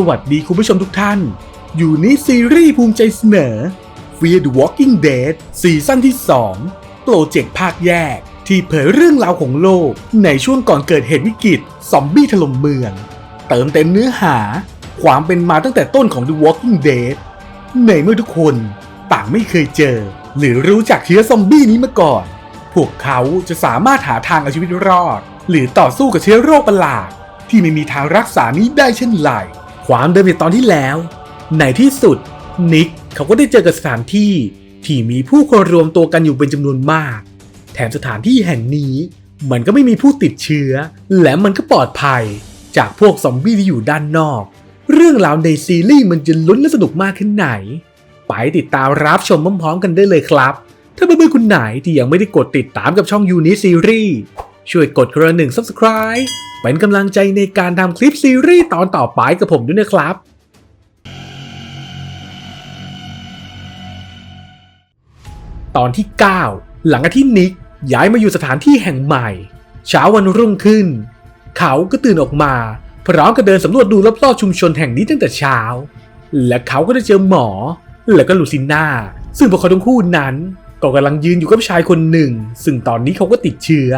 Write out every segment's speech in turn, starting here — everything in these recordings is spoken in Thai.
สวัสดีคุณผู้ชมทุกท่าน อยู่ในซีรีส์ภูมิใจเสนอ Fear the Walking Dead ซีซั่นที่ 2 โปรเจกต์ภาคแยก ที่เผยเรื่องราวของโลก ในช่วงก่อนเกิดเหตุวิกฤต ซอมบี้ถล่มเมือง เติมเต็มเนื้อหา ความเป็นมาตั้งแต่ต้นของ The Walking Dead ในเมื่อทุกคนต่างไม่เคยเจอ หรือรู้จักเชื้อซอมบี้นี้มาก่อน พวกเขาจะสามารถหาทางเอาชีวิตรอด หรือต่อสู้กับเชื้อโรคประหลาด ที่ไม่มีทางรักษานี้ได้เช่นไร ความเดิมในตอนที่แล้ว ในที่สุดนิกเขาก็ได้เจอกับสถานที่ที่มีผู้คนรวมตัวกันอยู่เป็นจำนวนมาก แถมสถานที่แห่งนี้ มันก็ไม่มีผู้ติดเชื้อ และมันก็ปลอดภัย จากพวกซอมบี้ที่อยู่ด้านนอก เรื่องราวในซีรีส์มันจะลุ้นและสนุกมากขึ้นไหน ไปติดตามรับชมพร้อมๆกันได้เลยครับ ถ้าเพื่อนๆคุณไหนที่ยังไม่ได้กดติดตามกับช่องยูนิซีรีส์ช่วยกดกระหนึ่ง subscribe เป็นกำลังใจในการทำคลิปซีรีส์ตอนต่อไปกับผมด้วยนะครับตอนที่ 9 หลังจากที่นิกย้ายมาอยู่สถานที่แห่งใหม่ เช้าวันรุ่งขึ้น เขาก็ตื่นออกมา พร้อมกับเดินสำรวจดูรอบๆชุมชนแห่งนี้ตั้งแต่เช้า และเขาก็ได้เจอหมอ และก็ลูซิน่า ซึ่งพวกเขาทั้งคู่นั้น ก็กำลังยืนอยู่กับชายคนหนึ่ง ซึ่งตอนนี้เขาก็ติดเชื้อ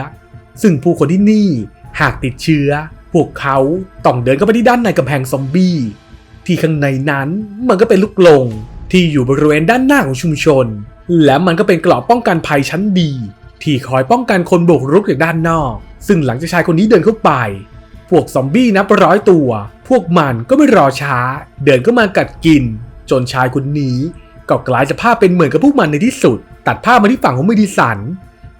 ซึ่งผู้คนที่นี่ หากติดเชื้อ พวกเขาต้องเดินเข้าไปที่ด้านในกำแพงซอมบี้ ที่ข้างในนั้นมันก็เป็นลูกลงที่อยู่บริเวณด้านหน้าของชุมชน และมันก็เป็นเกราะป้องกันภัยชั้นดี ที่คอยป้องกันคนบุกรุกจากด้านนอก ซึ่งหลังจากชายคนนี้เดินเข้าไป พวกซอมบี้นับร้อยตัว พวกมันก็ไม่รอช้า เดินเข้ามากัดกิน จนชายคนนี้ก็กลายสภาพเป็นเหมือนกับพวกมันในที่สุด ตัดภาพมาที่ฝั่งของเมดิสัน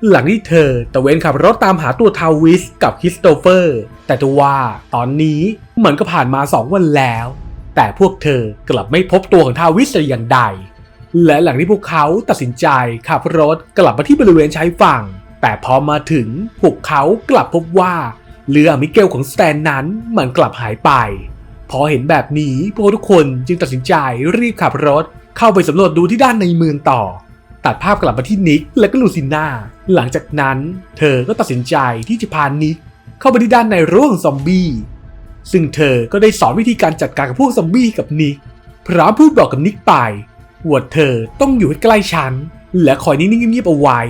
หลังที่เธอตะเวนขับรถตามหาตัวทาวิสกับคริสโตเฟอร์ แต่ทว่าตอนนี้มันก็ผ่านมาสองวันแล้ว แต่พวกเธอกลับไม่พบตัวของทาวิสแต่อย่างใด และหลังที่พวกเขาตัดสินใจขับรถกลับมาที่บริเวณชายฝั่ง แต่พอมาถึงพวกเขากลับพบว่าเรือมิเกลของสแตนนั้นมันกลับหายไป พอเห็นแบบนี้พวกทุกคนจึงตัดสินใจรีบขับรถเข้าไปสำรวจดูที่ด้านในเมืองต่อ ตัดภาพกลับมาที่นิกและก็ลูซิน่าหลังจากนั้น เธอก็ตัดสินใจที่จะพานิกเข้าไปที่ด้านในรั้วของซอมบี้ซึ่งเธอก็ได้สอนวิธีการจัดการกับพวกซอมบี้กับนิกพร้อมพูดบอกกับนิกไปว่าเธอต้องอยู่ให้ใกล้ฉันและคอยนิ่งๆเงียบๆเอาไว้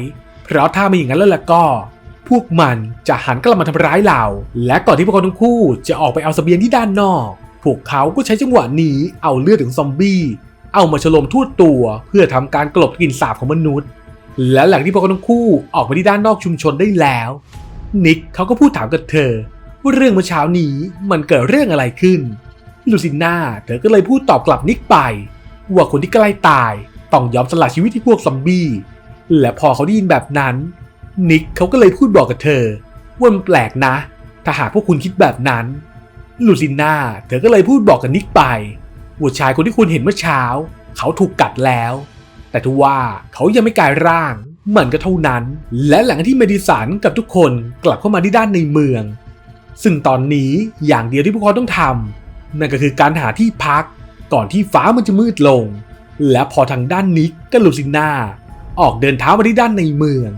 เพราะถ้าไม่อย่างนั้นแล้วล่ะก็ พวกมันจะหันกลับมาทำร้ายเรา และก่อนที่พวกเขาทั้งคู่จะออกไปเอาเสบียงที่ด้านนอก พวกเขาก็ใช้จังหวะนี้เอาเลือดของซอมบี้ เอามาฉลมทั่วตัวเพื่อทำการกลบกลิ่นสาบของมนุษย์ และหลังที่พวกเขาทั้งคู่ออกมาที่ด้านนอกชุมชนได้แล้ว นิกเขาก็พูดถามกับเธอว่าเรื่องเมื่อเช้านี้มันเกิดเรื่องอะไรขึ้น ลูซิน่าเธอก็เลยพูดตอบกลับนิกไป ว่าคนที่ใกล้ตายต้องยอมสละชีวิตที่พวกซอมบี้ และพอเขาได้ยินแบบนั้น นิกเขาก็เลยพูดบอกกับเธอว่ามันแปลกนะ ถ้าหากพวกคุณคิดแบบนั้น ลูซิน่าเธอก็เลยพูดบอกกับนิกไป ว่าชายคนที่คุณเห็นเมื่อเช้า เขาถูกกัดแล้ว แต่ทว่าเขายังไม่กลายร่างมันก็เท่านั้น และหลังที่เมดิสันกับทุกคนกลับเข้ามาที่ด้านในเมือง ซึ่งตอนนี้อย่างเดียวที่พวกเขาต้องทำนั่นก็คือการหาที่พักก่อนที่ฟ้ามันจะมืดลง และพอทางด้านนิกกับลูซิน่าออกเดินเท้ามาที่ด้านในเมือง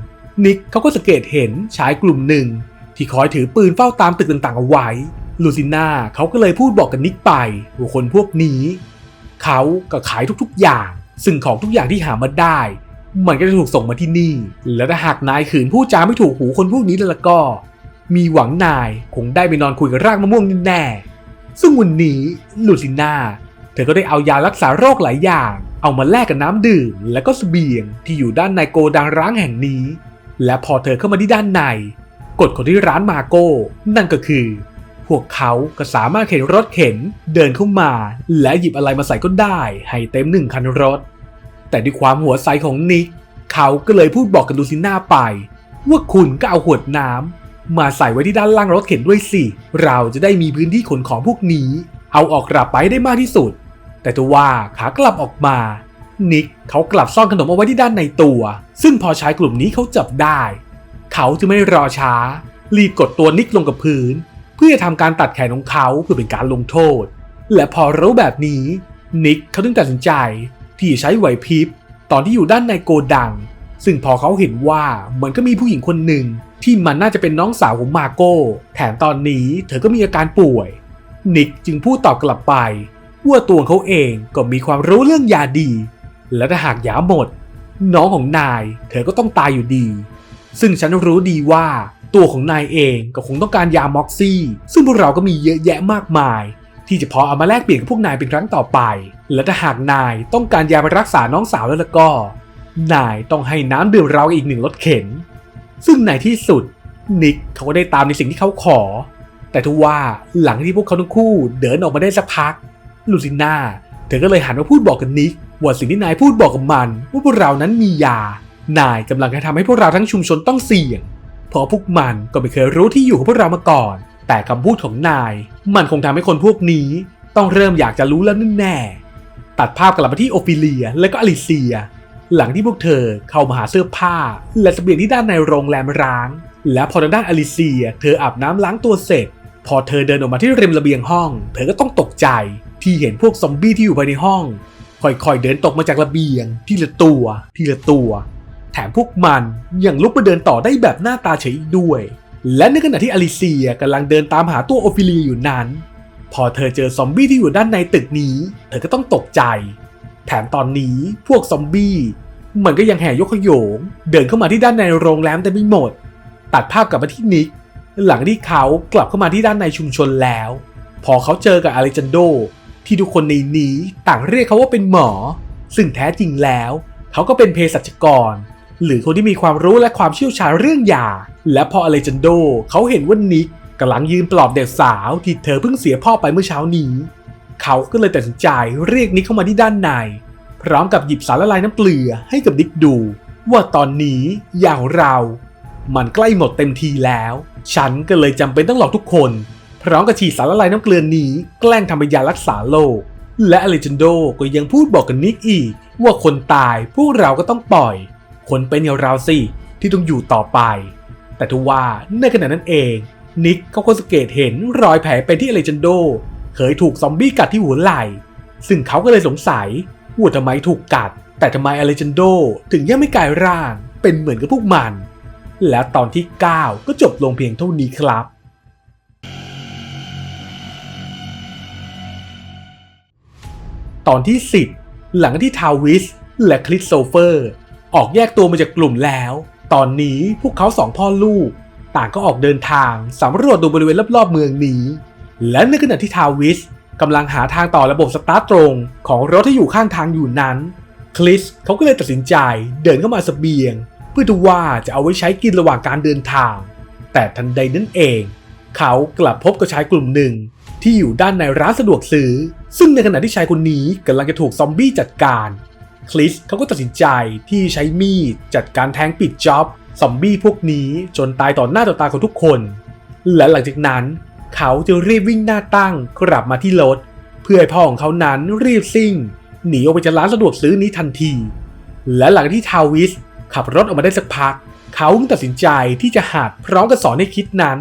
นิกเขาก็สังเกตเห็นชายกลุ่มหนึ่ง ที่คอยถือปืนเฝ้าตามตึกต่างๆเอาไว้ ลูซิน่าเขาก็เลยพูดบอกกับนิกไปว่าคนพวกนี้เขาก็ขายทุกๆอย่าง ซึ่งของทุกอย่างที่หามาได้ มันก็จะถูกส่งมาที่นี่ และถ้าหากนายขืนพูดจาไม่ถูกหูคนพวกนี้แล้วก็ มีหวังนายคงได้ไปนอนคุยกับรากมะม่วงแน่ๆซึ่งวันนี้ลูซิน่าเธอก็ได้เอายารักษาโรคหลายอย่าง เอามาแลกกับน้ำดื่ม และก็เสบียงที่อยู่ด้านในโกดังร้างแห่งนี้ และพอเธอเข้ามาที่ด้านใน กฎของที่ร้านมาโก้ นั่นก็คือ พวกเขาก็สามารถเข็นรถเข็นเดินเข้ามา และหยิบอะไรมาใส่ก็ได้ ให้เต็มหนึ่งคันรถ แต่ด้วยความหัวใสของนิกเขาก็เลยพูดบอกกับลูซิน่าไป ว่าคุณก็เอาขวดน้ำมาใส่ไว้ที่ด้านล่างรถเข็นด้วยสิ เราจะได้มีพื้นที่ขนของพวกนี้ เอาออกกลับไปได้มากที่สุด แต่ทว่าขากลับออกมา นิกเขากลับซ่อนขนมเอาไว้ที่ด้านในตัว ซึ่งพอชายกลุ่มนี้เขาจับได้ เขาจะไม่รอช้า รีบกดตัวนิกลงกับพื้น พื่อทำการตัดแขนของเขาเพื่อเป็นการลงโทษ และพอรู้แบบนี้นิกเขาถึงตัดสินใจที่จะใช้ไหวพริบตอนที่อยู่ด้านในโกดัง ซึ่งพอเขาเห็นว่ามันก็มีผู้หญิงคนหนึ่งที่มันน่าจะเป็นน้องสาวของมาโก้ แถมตอนนี้เธอก็มีอาการป่วย นิกจึงพูดตอบกลับไป ว่าตัวเขาเองก็มีความรู้เรื่องยาดี และถ้าหากยาหมด น้องของนายเธอก็ต้องตายอยู่ดี ซึ่งฉันรู้ดีว่า ตัวของนายเองก็คงต้องการยาม็อกซี่ ซึ่งพวกเราก็มีเยอะแยะมากมาย ที่จะพอเอามาแลกเปลี่ยนกับพวกนายเป็นครั้งต่อไป และถ้าหากนายต้องการยาไปรักษาน้องสาวแล้วล่ะก็ นายต้องให้น้ำดื่มเราอีกหนึ่งรถเข็น ซึ่งในที่สุดนิกเขาก็ได้ตามในสิ่งที่เขาขอ แต่ทว่าหลังที่พวกเขาทั้งคู่เดินออกมาได้สักพัก ลูซิน่าเธอก็เลยหันมาพูดบอกกับนิกว่าสิ่งที่นายพูดบอกกับมันว่าพวกเรานั้นมียา นายกำลังจะทำให้พวกเราทั้งชุมชนต้องเสี่ยง เพราะพวกมันก็ไม่เคยรู้ที่อยู่ของพวกเรามาก่อน แต่คำพูดของนาย มันคงทำให้คนพวกนี้ ต้องเริ่มอยากจะรู้แล้วแน่ๆตัดภาพกลับมาที่โอฟิเลียและก็อลิเซีย หลังที่พวกเธอเข้ามาหาเสื้อผ้า และเสบียงที่ด้านในโรงแรมร้าง และพอทางด้านอลิเซีย เธออาบน้ำล้างตัวเสร็จ พอเธอเดินออกมาที่ริมระเบียงห้อง เธอก็ต้องตกใจที่เห็นพวกซอมบี้ที่อยู่ภายในห้องค่อยๆเดินตกมาจากระเบียง ทีละตัว ทีละตัว แถมพวกมันยังลุกมาเดินต่อได้แบบหน้าตาเฉยอีกด้วย และในขณะที่อลิเซียกำลังเดินตามหาตัวโอฟิเลียอยู่นั้น พอเธอเจอซอมบี้ที่อยู่ด้านในตึกนี้ เธอก็ต้องตกใจ แถมตอนนี้พวกซอมบี้มันก็ยังแห่ยกขโยง เดินเข้ามาที่ด้านในโรงแรมแต่ไม่หมด ตัดภาพกลับมาที่นิก หลังที่เขากลับเข้ามาที่ด้านในชุมชนแล้ว พอเขาเจอกับอเลจันโด ที่ทุกคนในนี้ต่างเรียกเขาว่าเป็นหมอ ซึ่งแท้จริงแล้ว เขาก็เป็นเภสัชกร หรือคนที่มีความรู้และความเชี่ยวชาญเรื่องยา และพออเลจันโดเขาเห็นว่านิกกำลังยืนปลอบเด็กสาวที่เธอเพิ่งเสียพ่อไปเมื่อเช้านี้ เขาก็เลยตัดสินใจเรียกนิกเข้ามาที่ด้านใน พร้อมกับหยิบสารละลายน้ำเกลือให้กับนิกดู ว่าตอนนี้ยาของเรา มันใกล้หมดเต็มทีแล้ว ฉันก็เลยจำเป็นต้องหลอกทุกคน พร้อมกับฉีดสารละลายน้ำเกลือนี้แกล้งทำเป็นยารักษาโรคและอเลจันโดก็ยังพูดบอกกับนิกอีก ว่าคนตายพวกเราก็ต้องปล่อย คนเป็นอย่างเราสิที่ต้องอยู่ต่อไป แต่ทว่าในขณะนั้นเอง นิกเขาก็สังเกตเห็นรอยแผลเป็นที่อเลจันโด เคยถูกซอมบี้กัดที่หัวไหล่ ซึ่งเขาก็เลยสงสัยว่าทำไมถูกกัด แต่ทำไมอเลจันโดถึงยังไม่กลายร่าง เป็นเหมือนกับพวกมัน และตอนที่ 9 ก็จบลงเพียงเท่านี้ครับตอนที่ 10 หลังที่ทาวิสและคริสโซเฟอร์ ออกแยกตัวมาจากกลุ่มแล้ว ตอนนี้พวกเขาสองพ่อลูก ต่างก็ออกเดินทางสำรวจดูบริเวณรอบๆเมืองนี้ และในขณะที่ทาวิสกำลังหาทางต่อระบบสตาร์ทตรงของรถที่อยู่ข้างทางอยู่นั้นคริสเขาก็เลยตัดสินใจเดินเข้ามาเสบียง เพื่อดูว่าจะเอาไว้ใช้กินระหว่างการเดินทาง แต่ทันใดนั้นเอง เขากลับพบกับชายกลุ่มหนึ่ง ที่อยู่ด้านในร้านสะดวกซื้อ ซึ่งในขณะที่ชายคนนี้กำลังจะถูกซอมบี้จัดการ คริสเขาก็ตัดสินใจที่ใช้มีดจัดการแทงปิดจ็อบซอมบี้พวกนี้จนตายต่อหน้าต่อตาของทุกคน และหลังจากนั้น เขาจะรีบวิ่งหน้าตั้งกลับมาที่รถ เพื่อให้พ่อของเขานั้นรีบซิ่ง หนีออกไปจากร้านสะดวกซื้อนี้ทันที และหลังที่ทาวิสขับรถออกมาได้สักพัก เขาตัดสินใจที่จะหัดพร้อมกับสอนให้คิดนั้น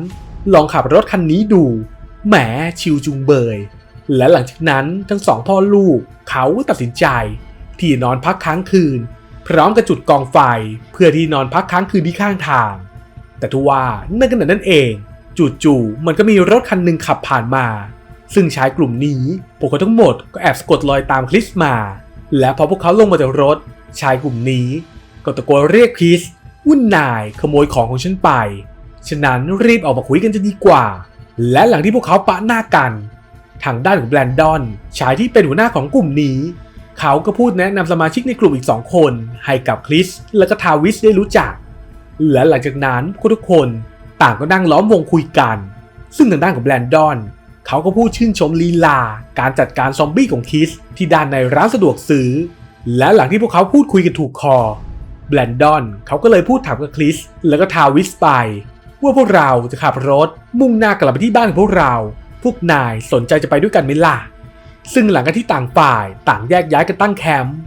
ลองขับรถคันนี้ดูแหมชิวจุงเบย และหลังจากนั้นทั้งสองพ่อลูกเขาตัดสินใจ ที่นอนพักค้างคืน พร้อมกับจุดกองไฟเพื่อที่นอนพักค้างคืนที่ข้างทาง แต่ทว่าในขณะนั้นเองจู่ๆมันก็มีรถคันหนึ่งขับผ่านมา ซึ่งชายกลุ่มนี้พวกเขาทั้งหมดก็แอบสะกดรอยตามคริสมา และพอพวกเขาลงมาจากรถ ชายกลุ่มนี้ ก็ตะโกนเรียกคริสวุ่นนายขโมยของของฉันไป ฉะนั้นรีบออกมาคุยกันจะดีกว่า และหลังที่พวกเขาปะหน้ากัน ทางด้านของแบรนดอนชายที่เป็นหัวหน้าของกลุ่มนี้ เขาก็พูดแนะนำสมาชิกในกลุ่มอีกสองคน ให้กับคริสและก็ทาวิสได้รู้จัก และหลังจากนั้นพวกทุกคนต่างก็นั่งล้อมวงคุยกัน ซึ่งทางด้านของแบรนดอนเขาก็พูดชื่นชมลีลา การจัดการซอมบี้ของคริสที่ด้านในร้านสะดวกซื้อ และหลังที่พวกเขาพูดคุยกันถูกคอ แบรนดอนเขาก็เลยพูดถามกับคริสแล้วก็ทาวิสไป ว่าพวกเราจะขับรถมุ่งหน้ากลับไปที่บ้านของพวกเรา พวกนายสนใจจะไปด้วยกันไหมล่ะ ซึ่งหลังจากที่ต่างฝ่ายต่างแยกย้ายกันตั้งแคมป์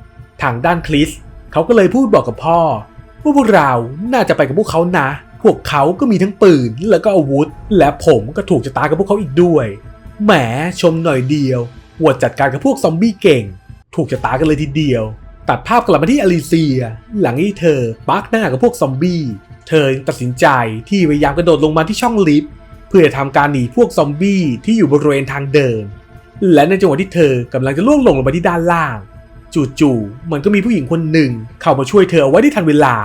ทางด้านคริสเขาก็เลยพูดบอกกับพ่อว่าพวกเราน่าจะไปกับพวกเขานะ พวกเขาก็มีทั้งปืนแล้วก็อาวุธ และผมก็ถูกจะตากับพวกเขาอีกด้วย แหมชมหน่อยเดียววดจัดการกับพวกซอมบี้เก่ง ถูกจะตากันเลยทีเดียว ตัดภาพกลับมาที่อลิเซีย หลังที่เธอปักหน้ากับพวกซอมบี้ เธอตัดสินใจที่พยายามกระโดดลงมาที่ช่องลิฟต์เพื่อจะทำการหนีพวกซอมบี้ที่อยู่บริเวณทางเดิน และในจังหวะที่เธอกำลังจะล่วงลงลงไปที่ด้านล่าง จู่ๆมันก็มีผู้หญิงคนหนึ่งเข้ามาช่วยเธอเอาไว้ได้ทันเวลา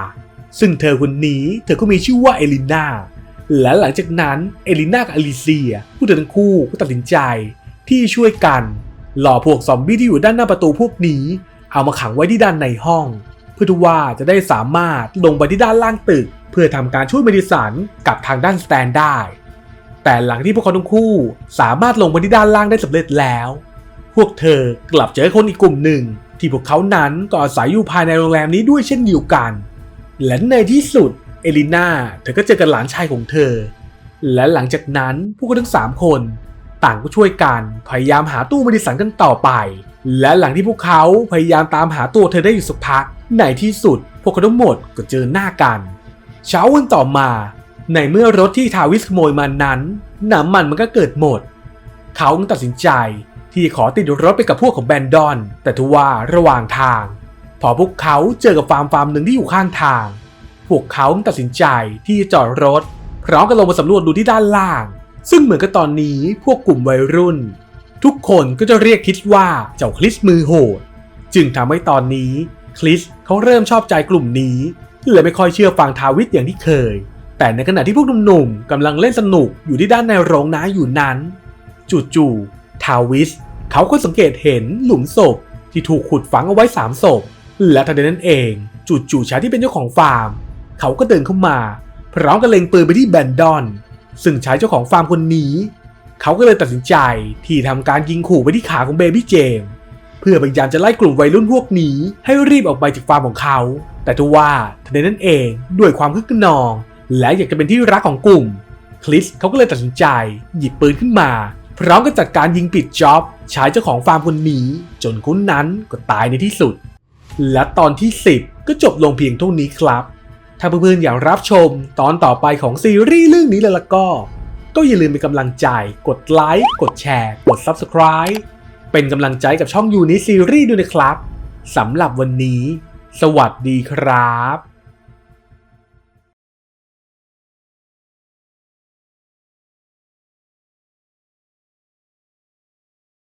ซึ่งเธอคนนี้เธอก็มีชื่อว่าเอลิน่าและหลังจากนั้นเอลิน่ากับอลิเซีย ผู้เดินคู่ก็ตัดสินใจที่ช่วยกัน หล่อพวกซอมบี้ที่อยู่ด้านหน้าประตูพวกนี้ เอามาขังไว้ที่ด้านในห้อง เพื่อที่ว่าจะได้สามารถลงไปที่ด้านล่างตึก เพื่อทำการช่วยเมดิสันกับทางด้านสแตนได้ แต่หลังที่พวกเขาทั้งคู่สามารถลงไปที่ด้านล่างได้สำเร็จแล้ว พวกเธอกลับเจอคนอีกกลุ่มหนึ่ง ที่พวกเขานั้นก็อาศัยอยู่ภายในโรงแรมนี้ด้วยเช่นเดียวกัน และในที่สุดเอลิน่าเธอก็เจอกับหลานชายของเธอ และหลังจากนั้นพวกเขาทั้ง3คน ต่างก็ช่วยกันพยายามหาตู้เมดิสันกันต่อไป และหลังที่พวกเขาพยายามตามหาตัวเธอได้อยู่สักพักในที่สุด พวกเขาทั้งหมดก็เจอหน้ากัน เช้าวันต่อมา ในเมื่อรถที่ทาวิสขโมยมานั้นน้ำมันมันก็เกิดหมด เขาตัดสินใจที่ขอติดรถไปกับพวกของแบนดอน แต่ทว่าระหว่างทาง พอพวกเขาเจอกับฟาร์มฟาร์มหนึ่งที่อยู่ข้างทาง พวกเขาตัดสินใจที่จะจอดรถพร้อมกับลงมาสำรวจดูที่ด้านล่าง ซึ่งเหมือนกับตอนนี้พวกกลุ่มวัยรุ่น ทุกคนก็จะเรียกคริสว่าเจ้าคริสมือโหด จึงทำให้ตอนนี้คริสเขาเริ่มชอบใจกลุ่มนี้เลยไม่ค่อยเชื่อฟังทาวิทอย่างที่เคย แต่ในขณะที่พวกหนุ่มๆกำลังเล่นสนุกอยู่ที่ด้านในโรงน้ำอยู่นั้น จู่ๆทาวิส เขาก็สังเกตเห็นหลุมศพที่ถูกขุดฝังเอาไว้สามศพ และทันใดนั้นเองจู่ๆชายที่เป็นเจ้าของฟาร์ม เขาก็เดินเข้ามา พร้อมกับเล็งปืนไปที่แบนดอน ซึ่งชายเจ้าของฟาร์มคนนี้ เขาก็เลยตัดสินใจที่ทำการยิงขู่ไปที่ขาของเบบี้เจมเพื่อพยายามจะไล่กลุ่มวัยรุ่นพวกนี้ให้รีบออกไปจากฟาร์มของเขา แต่ทว่าทันใดนั้นเองด้วยความคึกขนอง และอยากจะเป็นที่รักของกลุ่มคริสเขาก็เลยตัดสินใจ หยิบปืนขึ้นมา พร้อมกับจัดการยิงปิดจ็อบชายเจ้าของฟาร์มคนนี้ จนคนนั้นก็ตายในที่สุด และตอนที่ 10 ก็จบลงเพียงเท่านี้ครับ ถ้าเพื่อนๆอยากรับชมตอนต่อไปของซีรีส์เรื่องนี้เลยละก็ ก็อย่าลืมเป็นกำลังใจ กดไลค์กดแชร์ กด Subscribe เป็นกำลังใจกับช่องยูนิซีรีส์ด้วยนะครับสำหรับวันนี้ สวัสดีครับ